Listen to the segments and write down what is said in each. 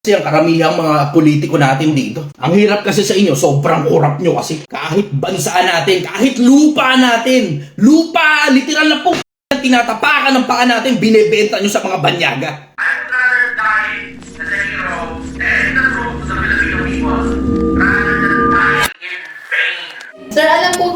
kasi ang karamihang mga politiko natin dito. Ang hirap kasi sa inyo, sobrang kurap nyo kasi. Kahit bansa natin, kahit lupa natin, lupa, literal na po, tinatapakan ng paa natin, binebenta nyo sa mga banyaga.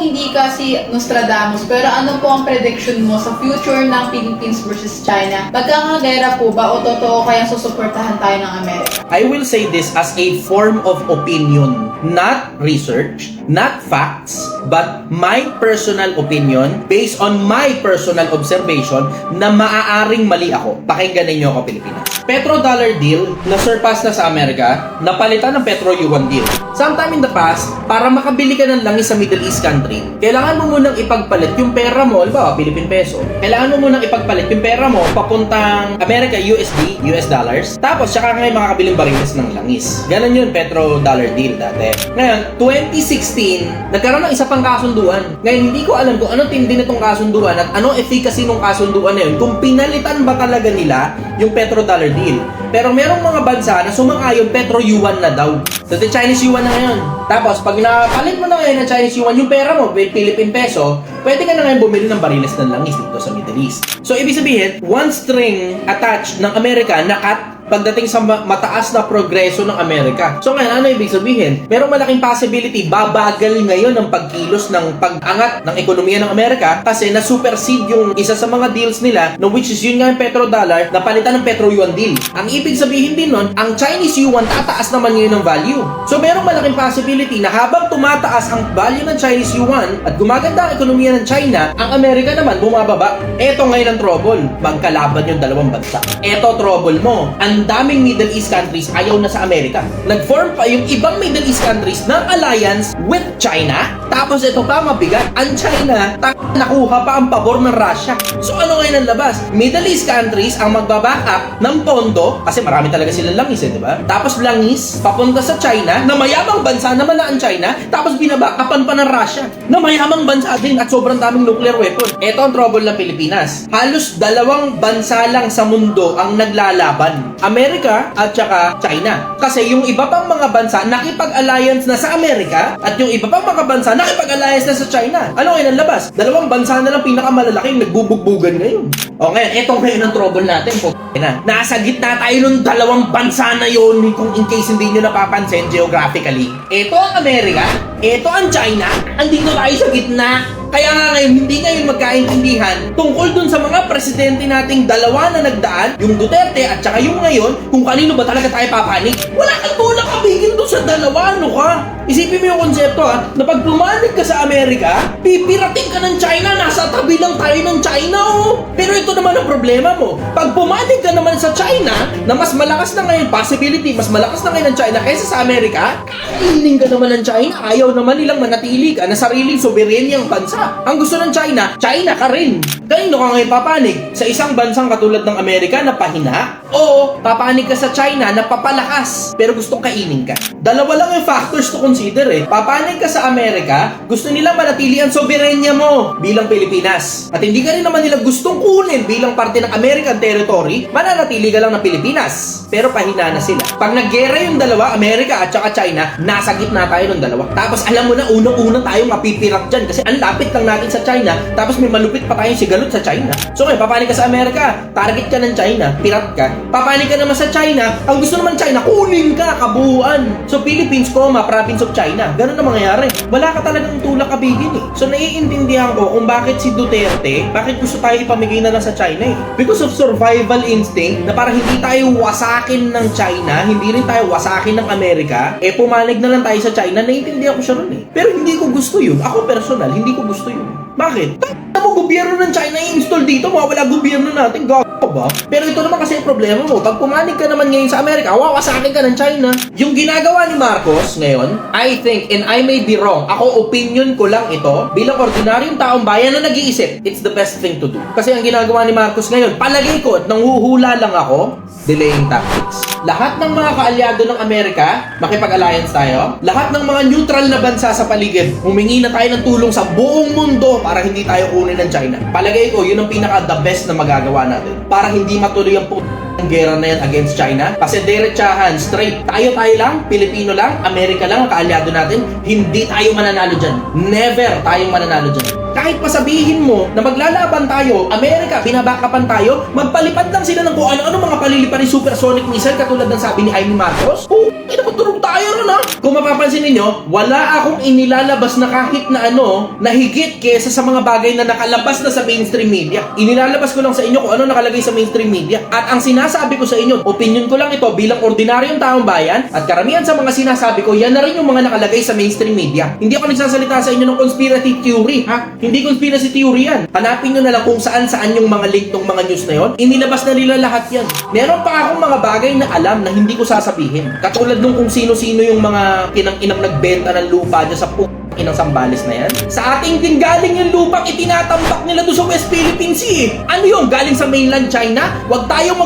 Hindi ka si Nostradamus, pero ano po ang prediction mo sa future ng Philippines versus China? Magkakagera po ba o totoo kayang susuportahan tayo ng Amerika? I will say this as a form of opinion, not research, not facts, but my personal opinion based on my personal observation na maaaring mali ako. Pakinggan ninyo ako, Pilipinas. Petrodollar deal na surpass na sa Amerika, napalitan ng Petro-Yuan deal. Sometime in the past, para makabili ka ng langis sa Middle East country, kailangan mo munang ipagpalit yung pera mo, halimbawa, Philippine peso. Kailangan mo munang ipagpalit yung pera mo papuntang America, USD, US dollars. Tapos, saka ngayon makakabiling bariles ng langis. Ganon yun, petro-dollar deal dati. Ngayon, 2016, nagkaroon ng isa pang kasunduan. Ngayon, hindi ko alam kung anong tindi nitong kasunduan at anong efficacy ng kasunduan na yun. Kung pinalitan ba talaga nila yung petro-dollar deal. Pero merong mga bansa na sumang-ayon petro-yuan na daw. So, the Chinese yuan na ngayon. Tapos, pag napalit mo na ngayon ng Chinese yuan yung pera mo, Philippine peso, pwede ka na ngayon bumili ng bariles ng langis dito sa Middle East. So, ibig sabihin, one string attached ng Amerika na cut pagdating sa ma- mataas na progreso ng Amerika. So ngayon, ano ibig sabihin? Merong malaking possibility, babagal ngayon ang pagkilos ng pag-angat ng ekonomiya ng Amerika kasi na-supersede yung isa sa mga deals nila no which is yun nga yung petrodollar na palitan ng petro-yuan deal. Ang ibig sabihin din nun, ang Chinese yuan tataas naman ngayon ng value. So merong malaking possibility na habang tumataas ang value ng Chinese yuan at gumaganda ang ekonomiya ng China, ang Amerika naman bumababa. Eto ngayon ang trouble. Magkalaban yung dalawang bansa. Eto trouble mo. Ang daming Middle East countries ayaw na sa Amerika. Nag-form pa yung ibang Middle East countries ng alliance with China. Tapos ito pa mabigat. Ang China, ta- nakuha pa ang pabor ng Russia. So ano ngayon ang labas? Middle East countries ang magbaback up ng pondo kasi marami talaga silang langis eh, di ba? Tapos langis papunta sa China na mayamang bansa naman na ang China tapos binabackupan pa ng Russia na mayamang bansa din at sobrang daming nuclear weapon. Ito ang trouble ng Pilipinas. Halos dalawang bansa lang sa mundo ang naglalaban. Amerika at saka China. Kasi yung iba pang mga bansa nakipag-alliance na sa Amerika at yung iba pang mga bansa nakipag-alliance na sa China. Ano ngayon ang labas? Dalawang bansa na lang pinakamalalaking nagbubugbugan ngayon. O ngayon, etong ngayon ang trouble natin. Po, na. Nasa gitna tayo nung dalawang bansa na yun kung in case hindi nyo napapansin geographically. Ito ang Amerika, ito ang China, andito tayo sa gitna. Kaya nga ngayon, hindi ngayon magkaintindihan tungkol dun sa mga presidente nating dalawa na nagdaan, yung Duterte at saka yung ngayon, kung kanino ba talaga tayo papanig. Wala kang tulak kabigin dun sa dalawa, ano ka? Isipin mo yung konsepto ha, na pag pumanig ka sa Amerika, pipirating ka ng China, nasa tabi lang tayo ng China oh. Pero ito naman ang problema mo. Pag pumanig ka naman sa China, na mas malakas na ngayon, possibility, mas malakas na ngayon ng China kaysa sa Amerika, kainin ka naman ng China. Ayaw naman nilang manatili ka na sariling soberanyang bansa. Ang gusto ng China, China ka rin. Kanino ka ngayon papanig? Sa isang bansang katulad ng Amerika na pahina? O papanig ka sa China na papalakas pero gustong kainin ka? Dalawa lang yung factors to consider eh. Papanig ka sa Amerika, gusto nila manatili ang soberanya mo bilang Pilipinas. At hindi ka rin naman nila gustong kunin bilang parte ng American territory, mananatili ka lang ng Pilipinas. Pero pahina na sila. Pag naggera yung dalawa, Amerika at saka China, nasa gitna tayo ng dalawa. Tapos alam mo na, unang-unang tayo mapipirak dyan kasi ang lapit lang natin sa China, tapos may malupit pa tayong sigalot sa China. So ngayon, papanig ka sa Amerika, target ka ng China, pirat ka. Papanig ka naman sa China, ang gusto naman China, kunin ka, kabuuan. So Philippines, comma, province of China. Ganun na mangyayari. Wala ka talagang tulak kabigin eh. So naiintindihan ko kung bakit si Duterte, bakit gusto tayo ipamigay na lang sa China eh. Because of survival instinct, na para hindi tayo wasakin ng China, hindi rin tayo wasakin ng Amerika, eh pumanig na lang tayo sa China, naiintindihan ko siya ron eh. Pero hindi ko gusto yun. Ako personal, hindi ko gusto yun. Bakit? Tama mo, gobyerno ng China i-install dito, mawawala gobyerno natin, gago ka ba? Pero ito naman kasi ang problema mo, pag pumanig ka naman ngayon sa Amerika, wawasakin ka ng China. Yung ginagawa ni Marcos ngayon, I think, and I may be wrong, ako opinion ko lang ito, bilang ordinaryong taong bayan na nag-iisip, it's the best thing to do. Kasi ang ginagawa ni Marcos ngayon, palagay ko at nanghuhula lang ako, delaying tactics. Lahat ng mga kaalyado ng Amerika, makipag-alliance tayo. Lahat ng mga neutral na bansa sa paligid, humingi na tayo ng tulong sa buong mundo para hindi tayo kunin ng China. Palagay ko, yun ang pinaka the best na magagawa natin. Para hindi matuloy ang put ang gera na yan against China. Kasi diretsahan, straight. Tayo-tayo lang, Pilipino lang, Amerika lang ang kaalyado natin. Hindi tayo mananalo dyan. Never tayong mananalo dyan. Kahit pa sabihin mo na maglalaban tayo, Amerika, binabakapan tayo, magpalipad lang sila ng kung ano-ano mga palilipad ni supersonic missile katulad ng sabi ni Amy Marcos. Oh, inapaturog tayo ron ha. Kung mapapansin ninyo, wala akong inilalabas na kahit na ano, na higit kesa sa mga bagay na nakalabas na sa mainstream media. Inilalabas ko lang sa inyo kung ano nakalagay sa mainstream media. At ang sinasabi ko sa inyo, opinion ko lang ito bilang ordinaryong taong bayan at karamihan sa mga sinasabi ko, yan na rin yung mga nakalagay sa mainstream media. Hindi ako nagsasalita sa inyo ng conspiracy theory, ha? Hindi conspiracy theory yan. Hanapin nyo na lang kung saan-saan yung mga link ng mga news na yon. Inilabas na nila lahat yan. Meron pa akong mga bagay na alam na hindi ko sasabihin. Katulad nung kung sino-sino yung mga kinang-inang nagbenta ng lupa dyan sa p- inang sambales na yan. Sa ating din galing yung lupang itinatambak nila doon sa West Philippine Sea. Ano yun? Galing sa mainland China? Huwag tayo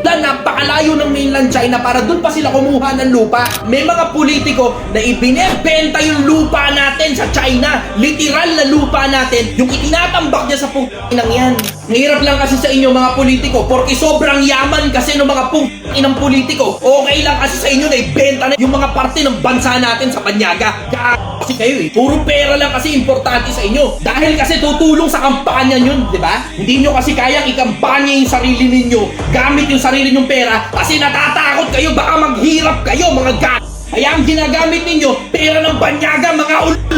mag-ulan. Napakalayo ng mainland China para doon pa sila kumuha ng lupa. May mga politiko na ibinebenta yung lupa natin sa China. Literal na lupa natin. Yung itinatambak niya sa pung inang yan. Mahirap lang kasi sa inyo mga politiko porque sobrang yaman kasi ng mga pung inang politiko. Okay lang kasi sa inyo na ibenta na yung mga parte ng bansa natin sa panyaga. Ga- kasi kayo eh. Puro pera lang kasi importante sa inyo. Dahil kasi tutulong sa kampanya yun, di ba? Hindi nyo kasi kayang ikampanya yung sarili ninyo. Gamit yung sarili nyong pera kasi natatakot kayo baka maghirap kayo mga ga... Kaya ang ginagamit ninyo, pera ng banyaga mga ul...